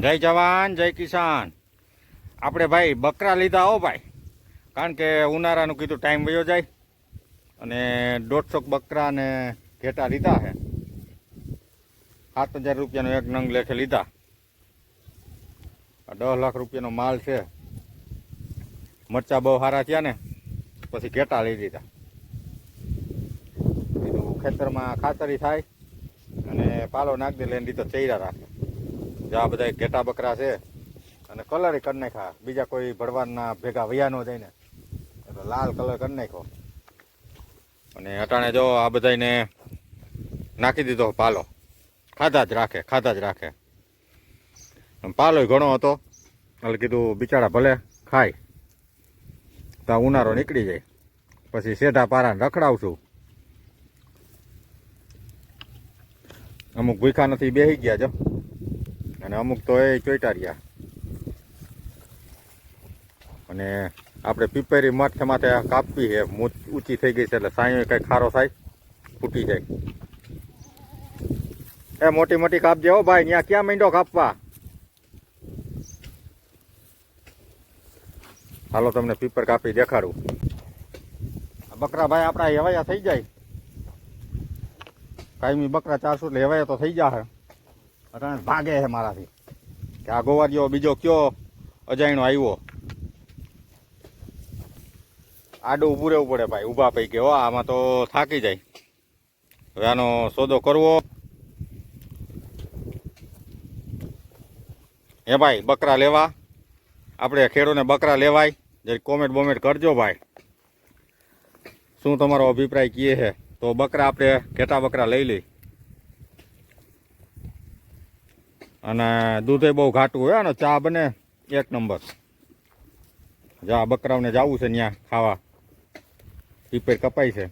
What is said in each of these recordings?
જય જવાન, જય કિસાન. આપણે ભાઈ બકરા લીધા હો ભાઈ. કારણ કે ઉનાળાનું કીધું ટાઈમ વયો જાય. અને દોઢસો બકરા ને ઘેટા લીધા છે સાત હજાર રૂપિયાનો એક નંગ લેખે લીધા. દસ લાખ રૂપિયાનો માલ છે. મરચા બહુ સારા થયા ને, પછી ઘેટા લઈ દીધા કીધું ખેતરમાં ખાતરી થાય અને પાલો નાખી દે લઈને લીધો ચૈરા રાખે. આ બધા ઘેટા બકરા છે અને કલર કરી નાખ્યા. બીજા કોઈ ભડવાના ભેગા વયા ન જઈને એટલે લાલ કલર કરી નાખ્યો. અને અટાણે જો આ બધાને નાખી દીધો પાલો. ખાધા જ રાખે, ખાધા જ રાખે. પાલો ઘણો હતો. એટલે કીધું બિચારા ભલે ખાય. તો ઉનાળો નીકળી જાય. પછી સેઢા પારાને રખડાવશું. અમુક ભૂખા નથી બેસી ગયા જો. અને અમુક તો એ ચોટા રહ્યા. અને આપણે પીપેરી માથે માથે કાપવી છે મૂત ઊંચી થઈ ગઈ છે એટલે સાંયો કઈ ખારો થાય, ફૂટી જાય. એ મોટી મોટી કાપજે હો ભાઈ ત્યાં ક્યાં મીંડો કાપવા? હાલો તમને પીપર કાપી દેખાડું. બકરા ભાઈ આપણા હેવાયા થઈ જાય. કાયમી બકરા ચારસો એટલે હેવાયા તો થઈ જાય અટાણે ભાગે છે મારાથી. કે આ ગોવારીઓ બીજો કયો અજાયણો આવ્યો? આડું ઊભું રહેવું પડે ભાઈ, ઊભા પૈકી હો, આમાં તો થાકી જાય. હવે આનો સોદો કરવો. હે ભાઈ, બકરા લેવા. આપણે ખેડૂને બકરા લેવાય. જરી કોમેન્ટ બોમેન્ટ કરજો ભાઈ. શું તમારો અભિપ્રાય કીએ છે? તો બકરા આપણે ઘેટા બકરા લઈ લઈ અને દૂધે બહુ ઘાટું હોય, અને ચા બને એક નંબર. જા બકરાઓને જવું છે ત્યાં ખાવા. પીપેર કપાય છે.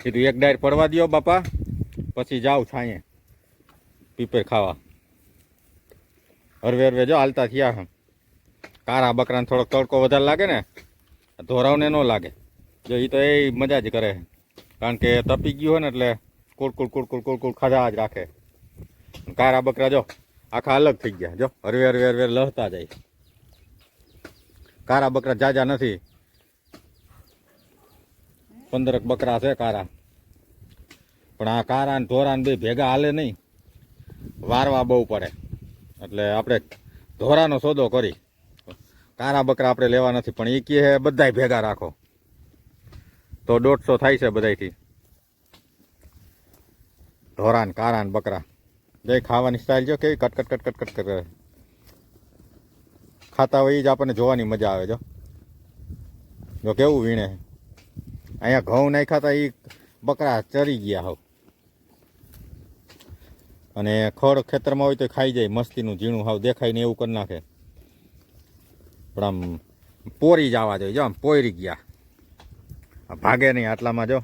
કીધું એક ડાયર પડવા દ્યો બાપા, પછી જાવ છાંયે પીપેર ખાવા. હરવે હરવે જો હાલતા થયા કારા બકરાને થોડોક તડકો વધારે લાગે ને, ધોરાવને ન લાગે. જો એ તો એ મજા જ કરે કારણ કે તપી ગયું હોય ને એટલે કુડકુડ કુડકુડ કુડકુડ ખાધા જ રાખે. કારા બકરા જો, આખા અલગ થઈ ગયા. જો, હરવે હરવે હરવે લહતા જાય. કારા બકરા જાજા નથી. પંદરક બકરા છે કારા. પણ આ કારા ને ધોરા બે ભેગા હાલે નહીં. વારવા બહુ પડે. એટલે આપણે ધોરાનો સોદો કરી. કારા બકરા આપણે લેવા નથી, પણ એ કહે બધાય ભેગા રાખો. તો દોઢસો થાય છે બધાયથી. ધોરાન, કારાન, બકરા. જઈ ખાવાની સ્ટાઇલ જો કેવી cut cut cut cut cut કરે. ખાતા હોય એ જ આપણને જોવાની મજા આવે જો. જો કેવું વીણે. અહીંયા ઘઉં નહીં ખાતા એ બકરા ચરી ગયા હોવ. અને ખડ ખેતરમાં હોય તો ખાઈ જાય, મસ્તીનું ઝીણું હાવ દેખાય ને એવું કરી નાખે. પણ આમ પોરી જવા જોઈએ જો, આમ પોરી ગયા. ભાગે નહીં આટલામાં જો.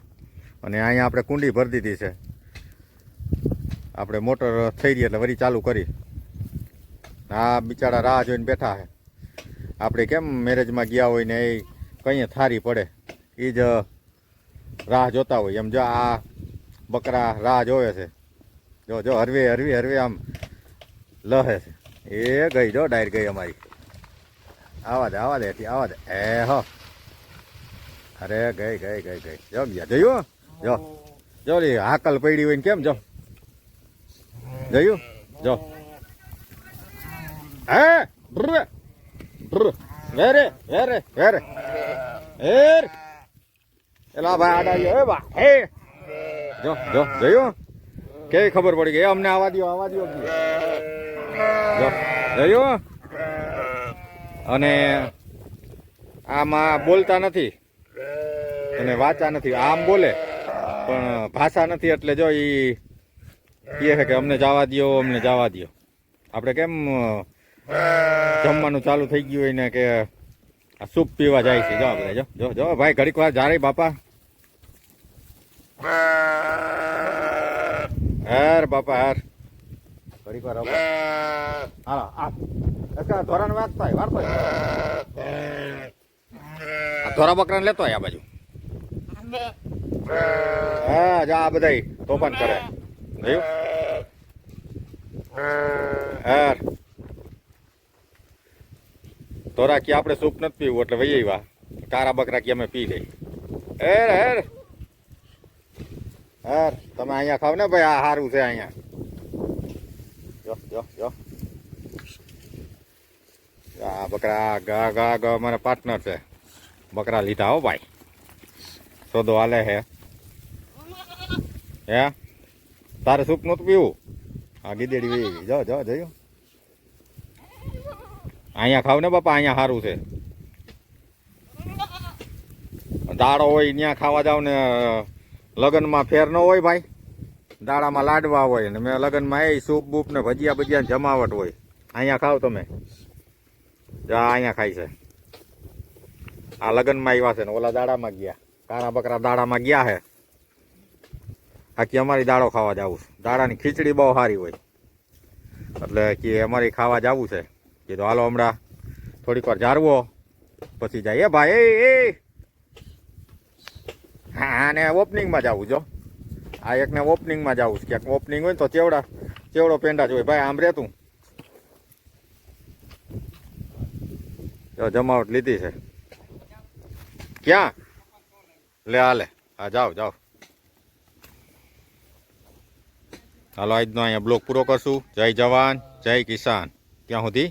અને અહીંયા આપણે કુંડી ભરી દીધી છે. આપણે મોટર થઈ રહી એટલે વળી ચાલુ કરી. આ બિચારા રાહ જોઈને બેઠા છે. આપણે કેમ મેરેજમાં ગયા હોય ને એ કંઈ થારી પડે. એ જ રાહ જોતા હોય. એમ જો આ બકરા રાહ જોવે છે. જો જો, હરવે, હરવી, હરવે આમ લહે છે. એ ગઈ જો, ડાયર ગઈ અમારી. આવા દે આવા દે આવા દે. એ હો. અરે ગઈ ગઈ ગઈ ગઈ. જો, ગયા, જોયું? જો. જો હાકલ પડી હોય ને કેમ, જો. જોયું જો હે? બ્ર! બ્ર! વેરે વેરે વેરે એર એલા ભાઈ આડા યો બા, હે. જો જો જયું કેવી ખબર પડી ગઈ? અમને આવા દો આવા દો જો જોયું અને આમાં બોલતા નથી. અને વાંચા નથી. આમ બોલે, પણ ભાષા નથી, એટલે જો એ કહે છે કે અમને જવા દો અમને જવા દો આપણે કેમ જમવાનું ચાલુ થઈ ગયું હોય ને કે આ સૂપ પીવા જાય છે. જો જો જો જો ભાઈ ઘડીક વાર જારે બાપા. હેર બાપા હેર. ઘડીક વાર હાલો આ ધોરણ વાત હોય થાય ધોરા બકરાને લેતો હોય આ બાજુ. હા જા આ બધા તોફાન કરે. જોયું હેર. ધોરાકી આપણે સૂપ નથી પીવું એટલે વહી વા કારા બકરા કે અમે પી લઈ હેર હેર. હેર તમે અહીંયા ખાવ ને ભાઈ આ સારું છે અહીંયા. જો જો જો. આ બકરા ગા ગા ગા મને પાર્ટનર છે. બકરા લીધા હો ભાઈ. સોદો હાલે હે. હે? તારે સૂપ નહોતું પીવું? હા ગીદેડી વી. જો જો જયો અહીંયા ખાવ ને બાપા, અહીંયા સારું છે. દાડો હોય ત્યાં ખાવા જાવ ને લગ્નમાં ફેર ન હોય ભાઈ. દાડામાં લાડવા હોય ને મેં લગ્નમાં એ સૂપ, બૂપ ને ભજીયા ભજીયા જમાવટ હોય. અહીંયા ખાવ તમે. જા, અહીંયા ખાય છે. આ લગ્નમાં આવ્યા છે ને ઓલા દાડામાં ગયા. કારા બકરા દાડામાં ગયા છે. આખી અમારી દાળો ખાવા જવું છે. દાળાની ખીચડી બહુ સારી હોય. એટલે કે અમારી ખાવા જવું છે. કીધું, હાલો હમણાં થોડીક વાર જારવો, પછી જાય એ ભાઈ. એ હા ને ઓપનિંગમાં જવું જો. આ એકને ઓપનિંગમાં જવું છે. ક્યાંક ઓપનિંગ હોય ને તો ચેવડા, ચેવડો પેંડા જ હોય ભાઈ, આમ રહેતું. જમાવટ લીધી છે. ક્યાં? લે, હાલે. હા, જાઓ જાઓ. હાલો આજનો અહીંયા બ્લોક પૂરો કરશું જય જવાન જય કિસાન ત્યાં સુધી.